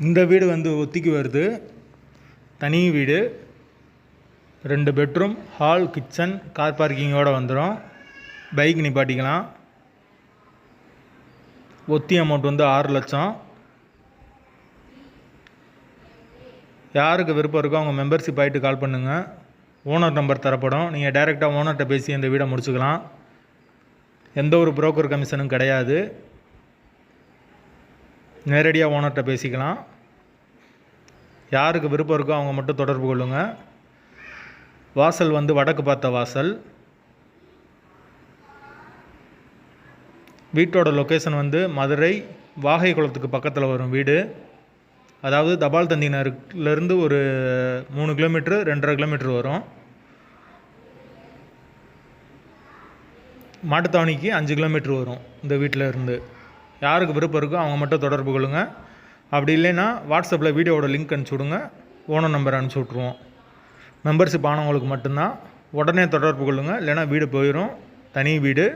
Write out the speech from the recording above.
இந்த வீடு வந்து ஒத்திக்கு வருது. தனி வீடு. ரெண்டு பெட்ரூம் ஹால் கிச்சன் கார் பார்க்கிங்கோடு வந்துடும் பைக் நிப்பாட்டிக்கலாம். ஒத்தி அமௌண்ட் வந்து ஆறு லட்சம். யாருக்கு விருப்பம் இருக்கோ அவங்க மெம்பர்ஷிப் ஆகிட்டு கால் பண்ணுங்கள் ஓனர் நம்பர் தரப்படும். நீங்கள் டைரெக்டாக ஓனர்கிட்ட பேசி இந்த வீடை முடிச்சுக்கலாம். எந்த ஒரு புரோக்கர் கமிஷனும் கிடையாது. நேரடியாக ஓனர்கிட்ட பேசிக்கலாம். யாருக்கு விருப்பம் இருக்கோ அவங்க மட்டும் தொடர்பு கொள்ளுங்கள் வாசல் வந்து வடக்கு பார்த்த வாசல். வீட்டோட லொக்கேஷன் வந்து மதுரை வாகை குளத்துக்கு பக்கத்தில் வரும் வீடு. அதாவது தபால் தந்தினருக்குலேருந்து ஒரு மூணு கிலோமீட்ரு ரெண்டரை கிலோமீட்ரு வரும். மாட்டுத்தாவணிக்கு அஞ்சு கிலோமீட்ரு வரும் இந்த வீட்டில் இருந்து. யாருக்கு விருப்பம் இருக்கோ அவங்க மட்டும் தொடர்பு கொள்ளுங்கள் அப்படி இல்லைன்னா வாட்ஸ்அப்பில் வீடியோவோட லிங்க் அனுப்பிச்சி விடுங்க. ஓனர் நம்பர் அனுப்பிச்சி விட்ருவோம் மெம்பர்ஷிப் ஆனவங்களுக்கு மட்டும்தான். உடனே தொடர்பு கொள்ளுங்கள் இல்லைன்னா வீடு போயிடும் தனி வீடு.